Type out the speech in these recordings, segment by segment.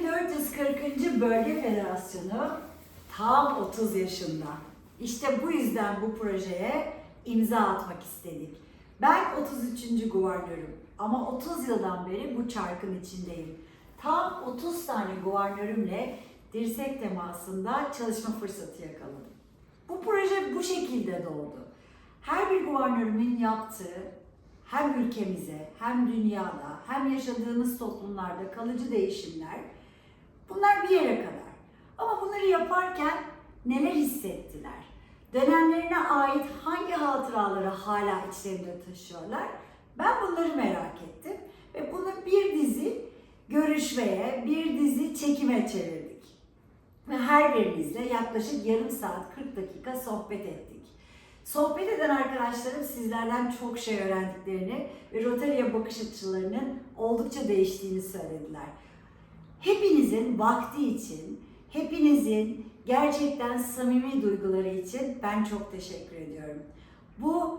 2440. Bölge Federasyonu tam 30 yaşında. İşte bu yüzden bu projeye imza atmak istedik. Ben 33. guvernörüm ama 30 yıldan beri bu çarkın içindeyim. Tam 30 tane guvernörümle dirsek temasında çalışma fırsatı yakaladım. Bu proje bu şekilde doğdu. Her bir guvernörümün yaptığı hem ülkemize hem dünyada hem yaşadığımız toplumlarda kalıcı değişimler bunlar bir yere kadar. Ama bunları yaparken neler hissettiler? Dönemlerine ait hangi hatıraları hala içlerinde taşıyorlar? Ben bunları merak ettim ve bunu bir dizi görüşmeye, bir dizi çekime çevirdik. Ve her birinizle yaklaşık yarım saat 40 dakika sohbet ettik. Sohbet eden arkadaşlarım sizlerden çok şey öğrendiklerini ve Rotary'e bakış açılarının oldukça değiştiğini söylediler. Hepinizin vakti için, hepinizin gerçekten samimi duyguları için ben çok teşekkür ediyorum. Bu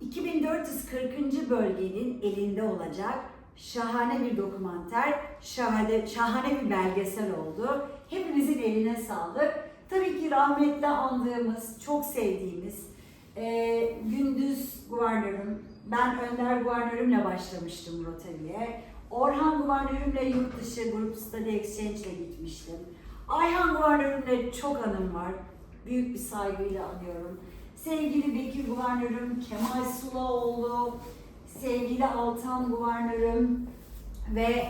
2440. bölgenin elinde olacak şahane bir dokumenter, şahane, şahane bir belgesel oldu. Hepimizin eline sağlık. Tabii ki rahmetle andığımız, çok sevdiğimiz e, Gündüz Guvernörüm, ben Önder Guvernörümle başlamıştım Rotary'e. Orhan Guvernörümle yurt dışı Group Study Exchange ile gitmiştim. Ayhan Guvernörümle çok anım var. Büyük bir saygıyla anıyorum. Sevgili Bekir Guvernörüm, Kemal Sulaoğlu, sevgili Altan Guvernörüm ve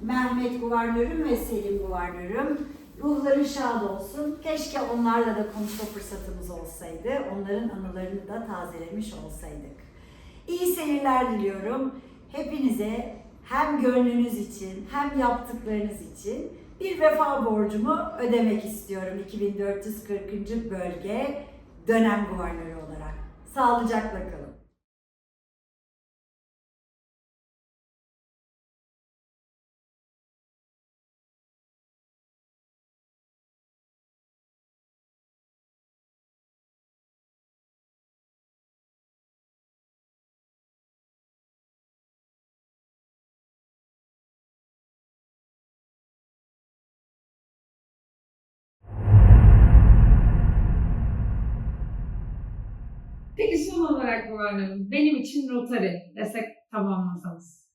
Mehmet Guvernörüm ve Selim Guvernörüm. Ruhları şad olsun. Keşke onlarla da konuşma fırsatımız olsaydı. Onların anılarını da tazelemiş olsaydık. İyi seyirler diliyorum. Hepinize hem gönlünüz için hem yaptıklarınız için bir vefa borcumu ödemek istiyorum 2440. bölge dönem guvernörü olarak. Sağlıcakla kalın. Peki son olarak Guvernerim, benim için Rotary desek tamamlasanız.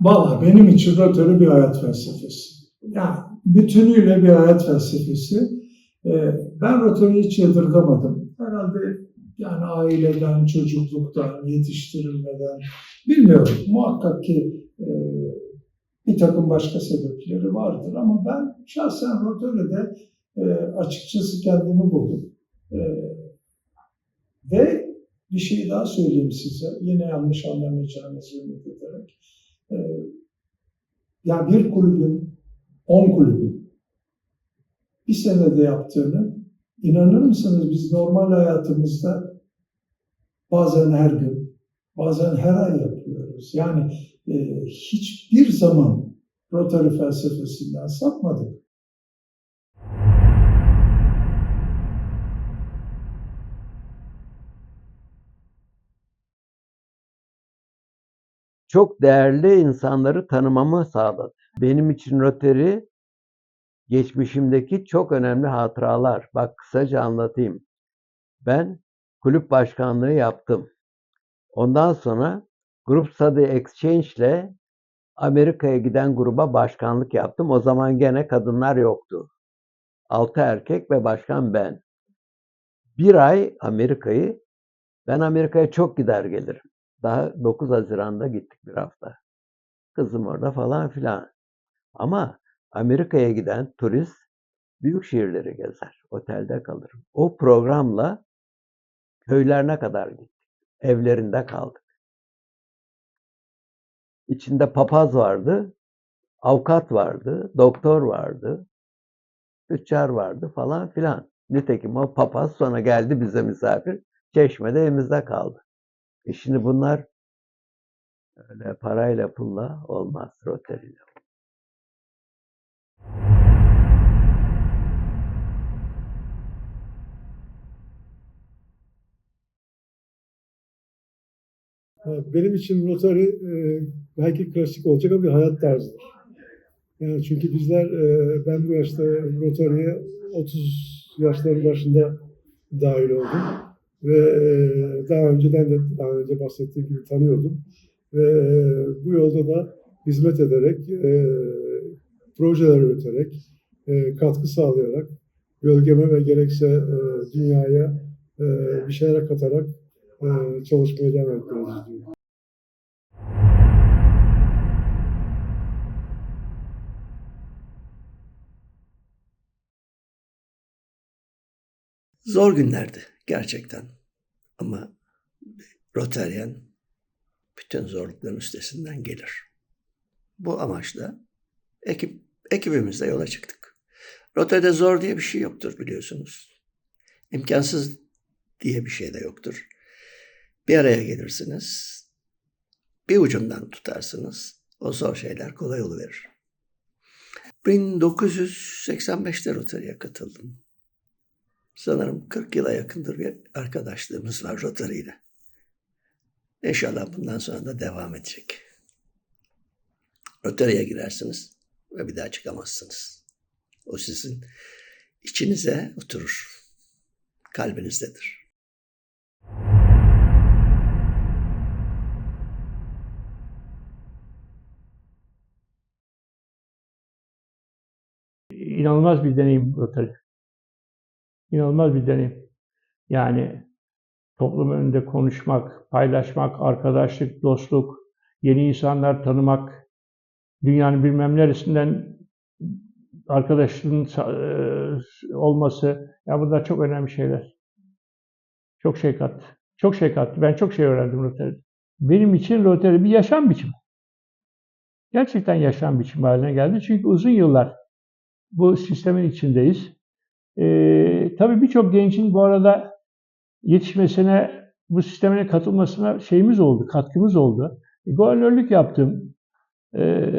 Valla benim için Rotary bir hayat felsefesi. Yani bütünüyle bir hayat felsefesi. Ee, ben Rotary'yi hiç yadırgamadım. Herhalde yani aileden, çocukluktan, yetiştirilmeden bilmiyorum. Muhakkak ki e, bir takım başka sebepleri vardır ama ben şahsen Rotary'de e, açıkçası kendimi buldum. E, ve bir şey daha söyleyeyim size. Yine yanlış anlamayacağınızı ümit ederek. Ee, ya bir kulübün, on kulübün bir senede yaptığını inanır mısınız biz normal hayatımızda bazen her gün, bazen her ay yapıyoruz. Yani e, hiçbir zaman Rotary felsefesinden sapmadık. Çok değerli insanları tanımamı sağladı. Benim için Rotary geçmişimdeki çok önemli hatıralar. Bak kısaca anlatayım. Ben kulüp başkanlığı yaptım. Ondan sonra Group Study Exchange ile Amerika'ya giden gruba başkanlık yaptım. O zaman gene kadınlar yoktu. Altı erkek ve başkan ben. Bir ay Amerika'yı, ben Amerika'ya çok gider gelirim. Daha 9 Haziran'da gittik bir hafta. Kızım orada falan filan. Ama Amerika'ya giden turist büyük şehirleri gezer. Otelde kalır. O programla köylerine kadar gittik. Evlerinde kaldık. İçinde papaz vardı, avukat vardı, doktor vardı, tüccar vardı falan filan. Nitekim o papaz sonra geldi bize misafir. Çeşme'de evimizde kaldı. E şimdi bunlar öyle parayla pulla olmaz Rotary'le. Benim için Rotary e, belki klasik olacak ama bir hayat tarzıdır. Yani çünkü bizler, e, ben bu yaşta Rotary'e 30 yaşların başında dahil oldum. Ve e, daha önceden de daha önce bahsettiğim gibi tanıyordum. Ve e, bu yolda da hizmet ederek, e, projeler üreterek, e, katkı sağlayarak, bölgeme ve gerekse e, dünyaya e, bir şeyler katarak e, çalışmaya devam diyorum. Zor günlerdi gerçekten. Ama Rotaryen bütün zorlukların üstesinden gelir. Bu amaçla ekip, ekibimizle yola çıktık. Rotarya'da zor diye bir şey yoktur biliyorsunuz. İmkansız diye bir şey de yoktur. Bir araya gelirsiniz, bir ucundan tutarsınız, o zor şeyler kolay oluverir. 1985'te Rotarya'ya katıldım. Sanırım 40 yıla yakındır bir arkadaşlığımız var Rotary ile. İnşallah bundan sonra da devam edecek. Rotary'e girersiniz ve bir daha çıkamazsınız. O sizin içinize oturur. Kalbinizdedir. inanılmaz bir deneyim Rotary. İnanılmaz bir deneyim. Yani toplum önünde konuşmak, paylaşmak, arkadaşlık, dostluk, yeni insanlar tanımak, dünyanın bilmem neresinden arkadaşlığın e, olması, ya bunlar çok önemli şeyler. Çok şey kattı. Çok şey kattı. Ben çok şey öğrendim Rotary'de. Benim için Rotary bir yaşam biçimi. Gerçekten yaşam biçimi haline geldi. Çünkü uzun yıllar bu sistemin içindeyiz. Ee, tabii birçok gencin bu arada yetişmesine, bu sistemine katılmasına şeyimiz oldu, katkımız oldu. E, guvernörlük yaptım. Ee,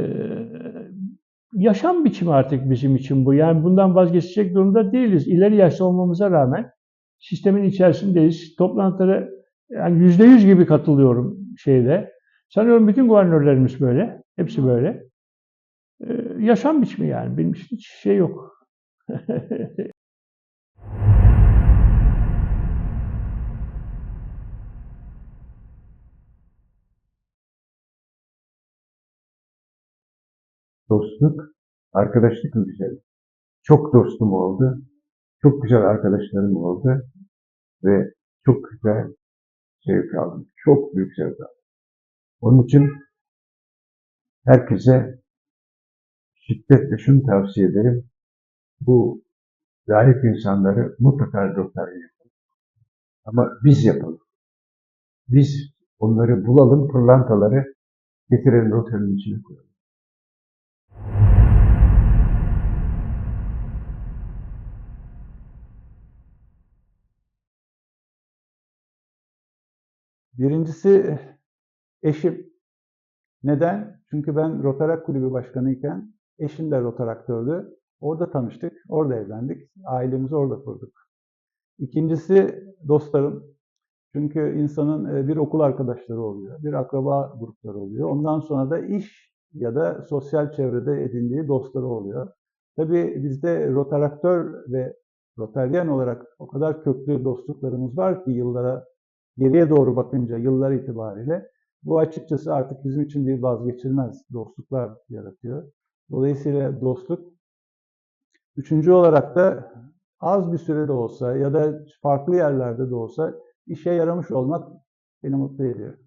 yaşam biçimi artık bizim için bu. Yani bundan vazgeçecek durumda değiliz. İleri yaşta olmamıza rağmen sistemin içerisindeyiz. Toplantılara yani yüzde yüz gibi katılıyorum şeyde. Sanıyorum bütün guvernörlerimiz böyle. Hepsi böyle. Ee, yaşam biçimi yani. Benim hiç şey yok. dostluk, arkadaşlık güzel. Çok dostum oldu. Çok güzel arkadaşlarım oldu. Ve çok güzel zevk aldım. Çok büyük zevk aldım. Onun için herkese şiddetle şunu tavsiye ederim. Bu zayıf insanları mutlaka Rotary yapın. Ama biz yapalım. Biz onları bulalım, pırlantaları getirelim Rotary'nin içine koyalım. Birincisi eşim. Neden? Çünkü ben Rotarak Kulübü Başkanıyken eşim de Rotaraktördü. Orada tanıştık, orada evlendik. Ailemizi orada kurduk. İkincisi dostlarım. Çünkü insanın e, bir okul arkadaşları oluyor, bir akraba grupları oluyor. Ondan sonra da iş ya da sosyal çevrede edindiği dostları oluyor. Tabii bizde Rotaraktör ve Rotaryen olarak o kadar köklü dostluklarımız var ki yıllara geriye doğru bakınca yıllar itibariyle bu açıkçası artık bizim için bir vazgeçilmez dostluklar yaratıyor. Dolayısıyla dostluk üçüncü olarak da az bir sürede olsa ya da farklı yerlerde de olsa işe yaramış olmak beni mutlu ediyor.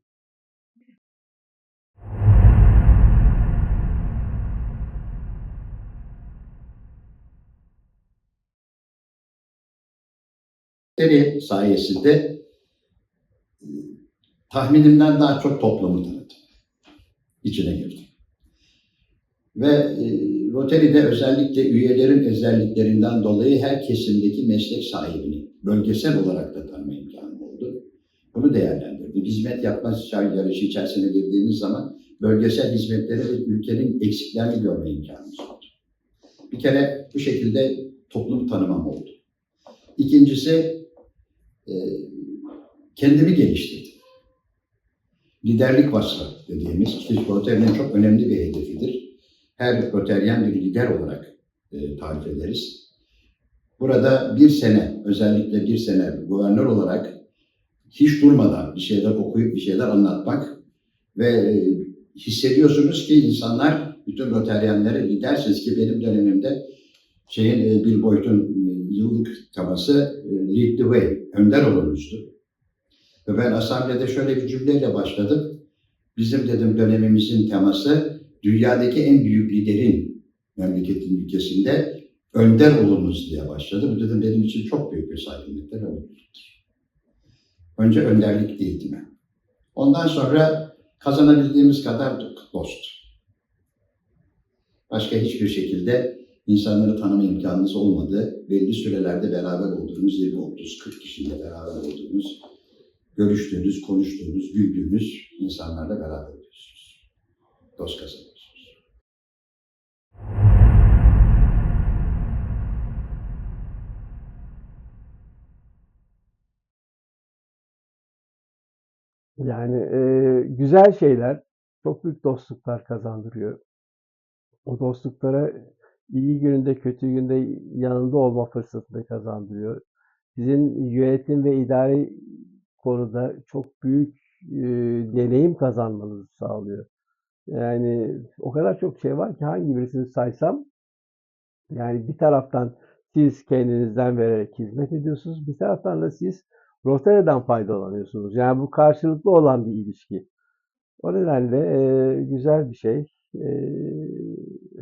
Seri sayesinde tahminimden daha çok toplumu tanıdım. İçine girdim. Ve e, Rotary'de özellikle üyelerin özelliklerinden dolayı her kesimdeki meslek sahibini bölgesel olarak da tanıma imkanım oldu. Bunu değerlendirdim. Hizmet yapma yarışı içerisine girdiğimiz zaman bölgesel hizmetleri ve ülkenin eksiklerini görme imkanımız oldu. Bir kere bu şekilde toplumu tanımam oldu. İkincisi e, kendimi geliştirdim. Liderlik vasfı dediğimiz, işte Rotary'nin çok önemli bir hedefidir. her Roteryen bir lider olarak e, tarif ederiz. Burada bir sene, özellikle bir sene guvernör olarak hiç durmadan bir şeyler okuyup bir şeyler anlatmak ve e, hissediyorsunuz ki insanlar, bütün Roteryenlere lidersiniz ki benim dönemimde şeyin e, Bill Boyd'un e, yıllık teması e, Lead the Way, önder olunuzdu. Ve ben asamblede şöyle bir cümleyle başladım. Bizim dedim dönemimizin teması dünyadaki en büyük liderin memleketin ülkesinde önder olunuz diye başladı. Bu dedim benim için çok büyük bir saygınlıktır. Önce önderlik eğitimi. Ondan sonra kazanabildiğimiz kadar dost. Başka hiçbir şekilde insanları tanıma imkanınız olmadı. Belli sürelerde beraber olduğunuz 20, 30, 40 kişiyle beraber olduğunuz, görüştüğünüz, konuştuğunuz, güldüğünüz insanlarla beraber oluyorsunuz. Dost kazanıyorsunuz. Yani e, güzel şeyler çok büyük dostluklar kazandırıyor. O dostluklara iyi gününde kötü günde yanında olma fırsatı da kazandırıyor. Sizin yönetim ve idari konuda çok büyük e, deneyim kazanmanızı sağlıyor. Yani o kadar çok şey var ki hangi birisini saysam yani bir taraftan siz kendinizden vererek hizmet ediyorsunuz. Bir taraftan da siz Rotary'den faydalanıyorsunuz. Yani bu karşılıklı olan bir ilişki. O nedenle e, güzel bir şey. E,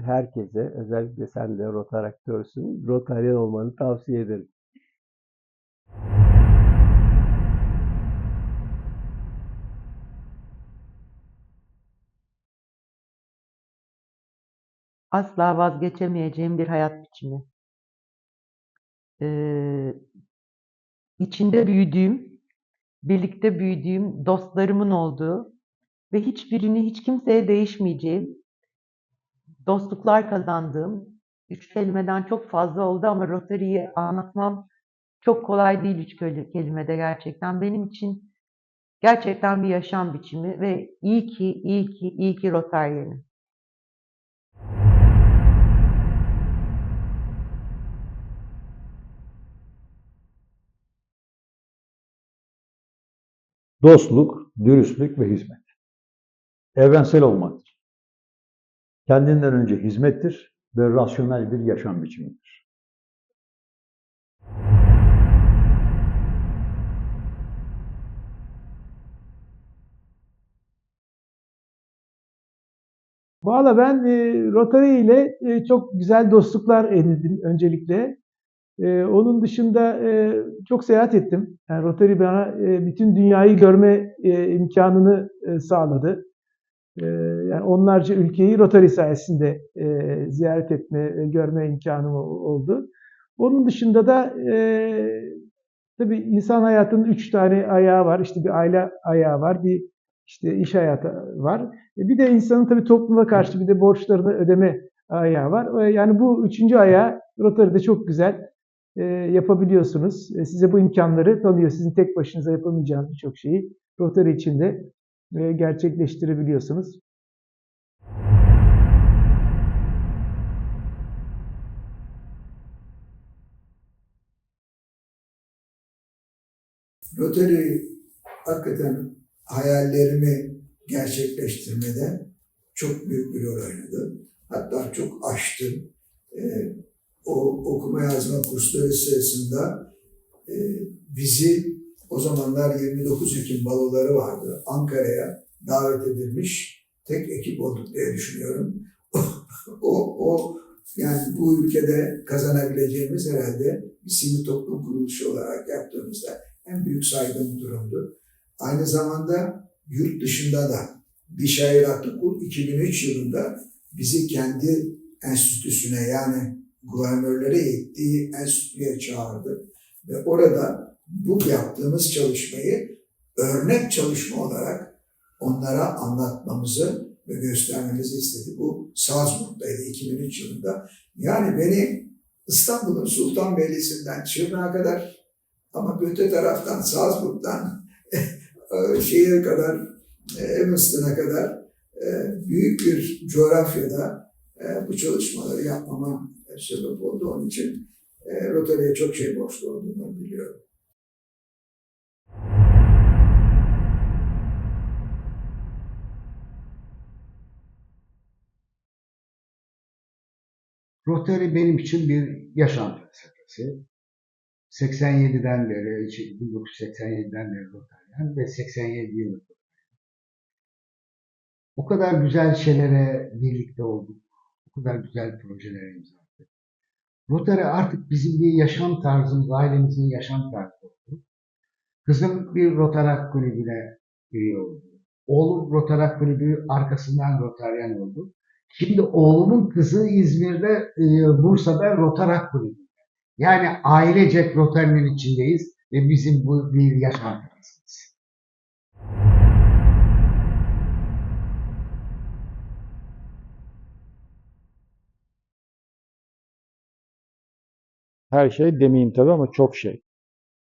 herkese, özellikle sen de rotaraktörsün, Rotaryen olmanı tavsiye ederim. Asla vazgeçemeyeceğim bir hayat biçimi. Ee, içinde büyüdüğüm, birlikte büyüdüğüm dostlarımın olduğu ve hiçbirini hiç kimseye değişmeyeceğim dostluklar kazandığım üç kelimeden çok fazla oldu ama Rotary'yi anlatmam çok kolay değil üç kelimede gerçekten. Benim için gerçekten bir yaşam biçimi ve iyi ki, iyi ki, iyi ki Rotaryen'im. Dostluk, dürüstlük ve hizmet. Evrensel olmaktır. Kendinden önce hizmettir ve rasyonel bir yaşam biçimidir. Valla ben e, Rotary ile e, çok güzel dostluklar edindim öncelikle. E, onun dışında e, çok seyahat ettim. Yani Rotary bana e, bütün dünyayı görme e, imkanını e, sağladı. E, yani onlarca ülkeyi Rotary sayesinde e, ziyaret etme, ve görme imkanım oldu. Onun dışında da e, tabii insan hayatının üç tane ayağı var. İşte bir aile ayağı var, bir işte iş hayatı var. E, Bir de insanın tabii topluma karşı bir de borçlarını ödeme ayağı var. E, Yani bu üçüncü ayağı Rotary'de çok güzel e, yapabiliyorsunuz. E, Size bu imkanları tanıyor. Sizin tek başınıza yapamayacağınız birçok şeyi Rotary içinde e, gerçekleştirebiliyorsunuz. Rotary hakikaten hayallerimi gerçekleştirmede çok büyük bir rol oynadı. Hatta çok aştım. O okuma yazma kursları sırasında e, bizi o zamanlar 29 Ekim baloları vardı. Ankara'ya davet edilmiş tek ekip olduk diye düşünüyorum. o, o yani bu ülkede kazanabileceğimiz herhalde bir sivil toplum kuruluşu olarak yaptığımızda en büyük saygın durumdu. Aynı zamanda yurt dışında da Bişayir Aklıkul 2003 yılında bizi kendi enstitüsüne yani guvernörlere eğittiği enstitüye çağırdı. Ve orada bu yaptığımız çalışmayı örnek çalışma olarak onlara anlatmamızı ve göstermemizi istedi. Bu Salzburg'daydı 2003 yılında. Yani beni İstanbul'un Sultanbeyli'sinden Çırnak'a kadar ama öte taraftan Salzburg'dan şeye kadar, Evanston'a kadar e, büyük bir coğrafyada e, bu çalışmaları yapmama e, sebep oldu. Onun için e, Rotary'e çok şey borçlu olduğumu biliyorum. Rotary benim için bir yaşam felsefesi. 87'den beri, 1987'den beri Rotaryen ve 87 yıllık O kadar güzel şeylere birlikte olduk. O kadar güzel projelere imza. Rotary artık bizim bir yaşam tarzımız, ailemizin yaşam tarzı oldu. Kızım bir Rotarak kulübüne üye oldu. Oğlum Rotarak kulübü arkasından Rotaryen oldu. Şimdi oğlumun kızı İzmir'de, e, Bursa'da Rotarak kulübü. Yani ailecek Rotary'nin içindeyiz ve bizim bu bir yaşam tarzımız. Her şey demeyeyim tabii ama çok şey.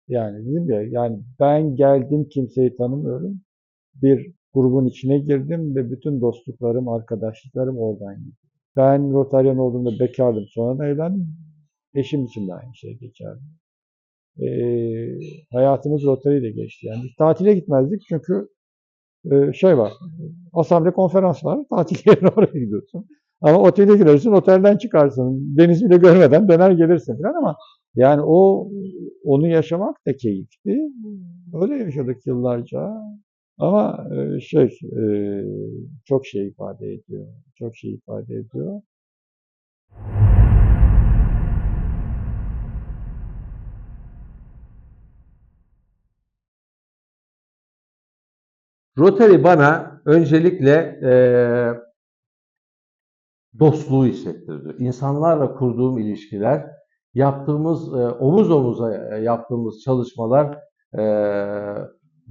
Yani dedim ya yani ben geldim kimseyi tanımıyorum. Bir grubun içine girdim ve bütün dostluklarım, arkadaşlıklarım oradan gitti. Ben Rotaryen olduğumda bekardım. Sonra evlendim. Eşim için de aynı şey geçerli. Ee, hayatımız Rotary ile geçti. Yani tatile gitmezdik çünkü e, şey var, asamble konferans var, tatil yerine oraya gidiyorsun. Ama otele girersin, otelden çıkarsın, deniz bile görmeden döner gelirsin falan ama yani o onu yaşamak da keyifli. Öyle yaşadık yıllarca. Ama e, şey e, çok şey ifade ediyor. Çok şey ifade ediyor. Rotary bana öncelikle eee dostluğu hissettirdi. İnsanlarla kurduğum ilişkiler, yaptığımız, eee, omuz omuza eee, yaptığımız çalışmalar eee,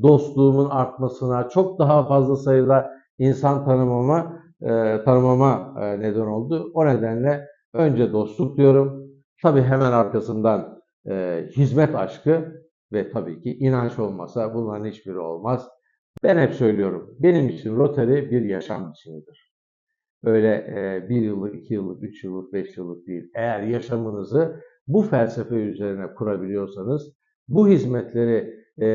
dostluğumun artmasına, çok daha fazla sayıda insan tanımama, eee, tanımama eee, neden oldu. O nedenle önce dostluk diyorum. Tabii hemen arkasından eee, hizmet aşkı ve tabii ki inanç olmasa bunların hiçbiri olmaz. Ben hep söylüyorum, benim için Rotary bir yaşam biçimidir. Öyle e, bir yıllık, iki yıllık, üç yıllık, beş yıllık değil. Eğer yaşamınızı bu felsefe üzerine kurabiliyorsanız, bu hizmetleri e,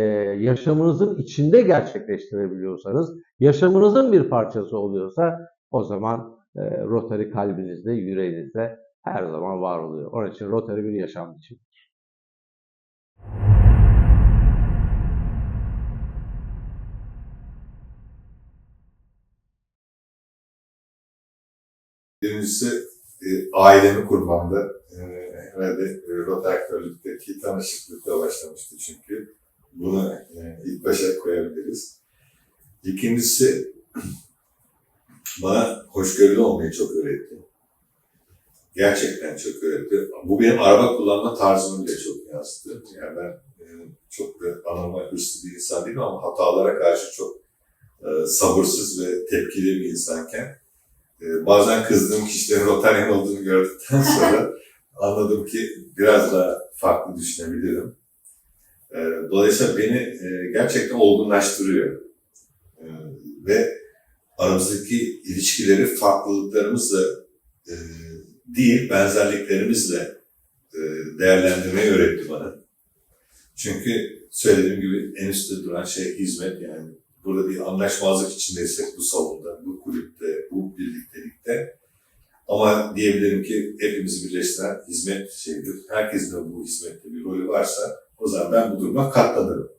yaşamınızın içinde gerçekleştirebiliyorsanız, yaşamınızın bir parçası oluyorsa o zaman e, Rotary kalbinizde, yüreğinizde her zaman var oluyor. Onun için Rotary bir yaşam biçimi. Birincisi e, ailemi kurmamda e, herhalde e, Rotaktörlükteki tanışıklıkla başlamıştı çünkü. Bunu e, ilk başa koyabiliriz. İkincisi bana hoşgörülü olmayı çok öğretti. Gerçekten çok öğretti. Bu benim araba kullanma tarzımı bile çok yansıttı. Yani ben e, çok da anormal hırslı bir insan değilim ama hatalara karşı çok e, sabırsız ve tepkili bir insanken e, bazen kızdığım kişilerin Rotaryen olduğunu gördükten sonra anladım ki biraz daha farklı düşünebilirim. E, dolayısıyla beni e, gerçekten olgunlaştırıyor. E, ve aramızdaki ilişkileri farklılıklarımızla e, değil, benzerliklerimizle e, değerlendirmeyi öğretti bana. Çünkü söylediğim gibi en üstte duran şey hizmet yani. Burada bir anlaşmazlık içindeysek bu bu birliktelikte. Ama diyebilirim ki hepimizi birleştiren hizmet şeydir. Herkesin de bu hizmette bir rolü varsa o zaman ben bu duruma katlanırım.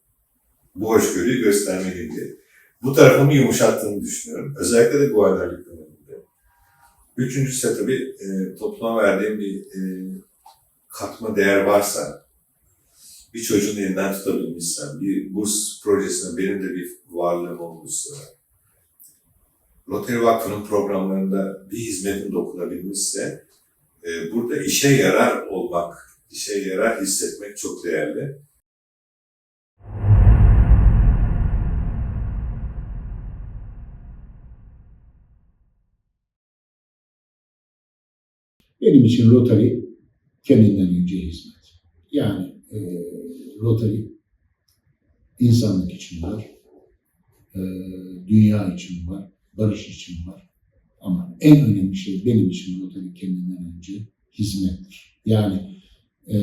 Bu hoşgörüyü göstermeliyim diye. Bu tarafımı yumuşattığını düşünüyorum. Özellikle de guardarlık döneminde. Üçüncüsü tabii e, topluma verdiğim bir e, katma değer varsa, bir çocuğun elinden tutabilmişsem, bir burs projesine benim de bir varlığım olmuşsa, Rotary Vakfı'nın programlarında bir hizmetin dokunabilmişse, e, burada işe yarar olmak, işe yarar hissetmek çok değerli. Benim için Rotary kendinden önce hizmet. Yani e, Rotary insanlık için var, e, dünya için var, barış için var. Ama en önemli şey benim için Rotary kendinden önce hizmettir. Yani e,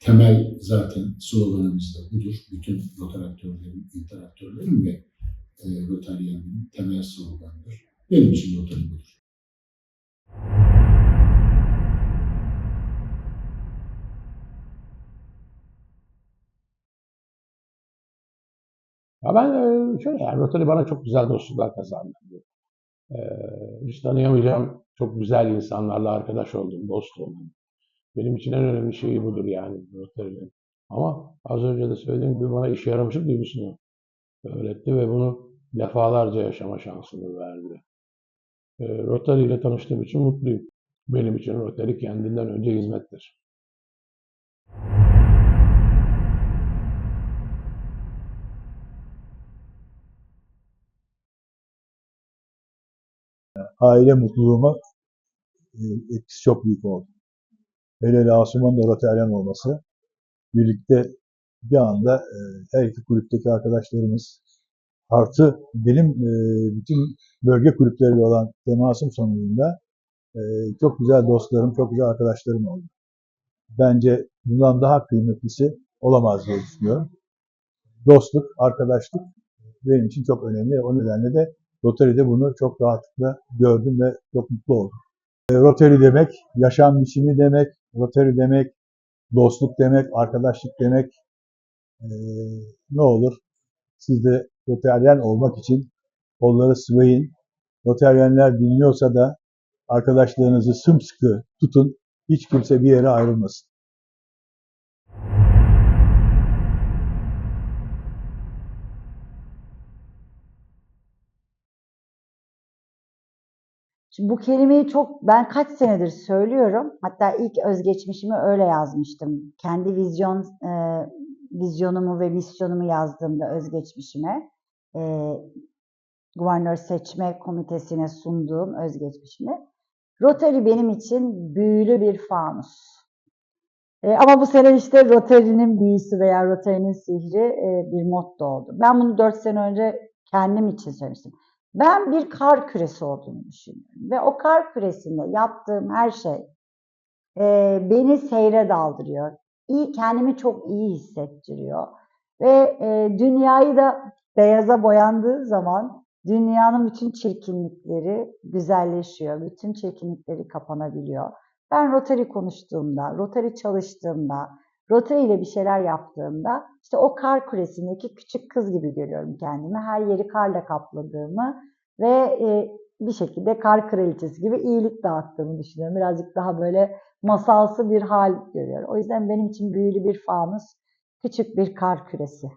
temel zaten sloganımız da budur. Bütün rotaraktörlerin, interaktörlerin ve e, Rotaryenlerin temel sloganıdır. Benim için Rotary budur. Ya ben e, şöyle yani Rotary bana çok güzel dostluklar kazandırdı. E, hiç tanıyamayacağım çok güzel insanlarla arkadaş oldum, dost oldum. Benim için en önemli şey budur yani Rotary'nin. Ama az önce de söylediğim gibi bana işe yaramışlık duygusunu öğretti ve bunu defalarca yaşama şansını verdi. E, Rotary ile tanıştığım için mutluyum. Benim için Rotary kendinden önce hizmettir. Aile mutluluğuma e, etkisi çok büyük oldu. Hele hele Asuman'ın da Roteryan olması. Birlikte bir anda e, her iki kulüpteki arkadaşlarımız artı benim e, bütün bölge kulüpleriyle olan temasım sonucunda çok güzel dostlarım, çok güzel arkadaşlarım oldu. Bence bundan daha kıymetlisi olamaz diye düşünüyorum. Dostluk, arkadaşlık benim için çok önemli. O nedenle de Rotary'de bunu çok rahatlıkla gördüm ve çok mutlu oldum. E, Rotary demek, yaşam biçimi demek, Rotary demek, dostluk demek, arkadaşlık demek. E, ne olur siz de Rotaryen olmak için onları sıvayın. Rotaryenler dinliyorsa da arkadaşlarınızı sımsıkı tutun. Hiç kimse bir yere ayrılmasın. Şimdi bu kelimeyi çok ben kaç senedir söylüyorum. Hatta ilk özgeçmişimi öyle yazmıştım. Kendi vizyon e, vizyonumu ve misyonumu yazdığımda özgeçmişime e, guvernör seçme komitesine sunduğum özgeçmişimi. Rotary benim için büyülü bir fanus. E, ama bu sene işte Rotary'nin büyüsü veya Rotary'nin sihri e, bir motto oldu. Ben bunu 4 sene önce kendim için söylemiştim. Ben bir kar küresi olduğunu düşünüyorum. Ve o kar küresinde yaptığım her şey e, beni seyre daldırıyor. İyi, kendimi çok iyi hissettiriyor. Ve e, dünyayı da beyaza boyandığı zaman dünyanın bütün çirkinlikleri güzelleşiyor. Bütün çirkinlikleri kapanabiliyor. Ben Rotary konuştuğumda, Rotary çalıştığımda, Rotary ile bir şeyler yaptığımda işte o kar kulesindeki küçük kız gibi görüyorum kendimi. Her yeri karla kapladığımı ve e, bir şekilde kar kraliçesi gibi iyilik dağıttığımı düşünüyorum. Birazcık daha böyle masalsı bir hal görüyorum. O yüzden benim için büyülü bir fanus, küçük bir kar küresi.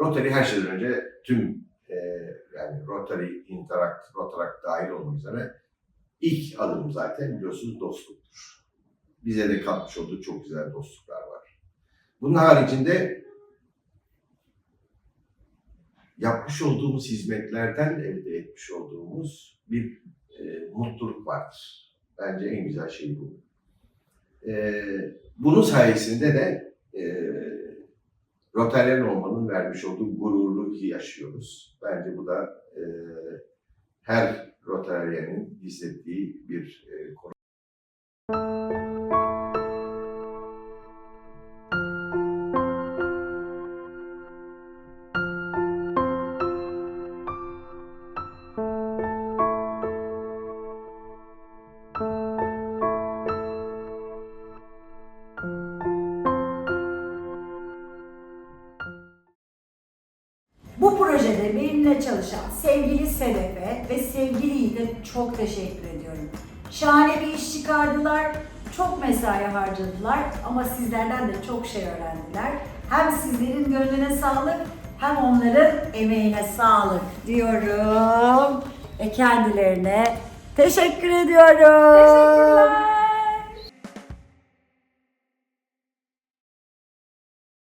Rotary her şeyden önce tüm e, yani Rotary, Interact, Rotaract dahil olmak üzere ilk adım zaten biliyorsunuz dostluktur. Bize de katmış olduğu çok güzel dostluklar var. Bunun haricinde yapmış olduğumuz hizmetlerden elde etmiş olduğumuz bir e, mutluluk vardır. Bence en güzel şey bu. E, bunun sayesinde de e, Rotaryen olmanın vermiş olduğu gururlu yaşıyoruz. Bence bu da e, her Rotaryen'in hissettiği bir e, konu. Ve sevgili Yiğit'e çok teşekkür ediyorum. Şahane bir iş çıkardılar, çok mesai harcadılar ama sizlerden de çok şey öğrendiler. Hem sizlerin gönlüne sağlık hem onların emeğine sağlık diyorum. Ve kendilerine teşekkür ediyorum. Teşekkürler.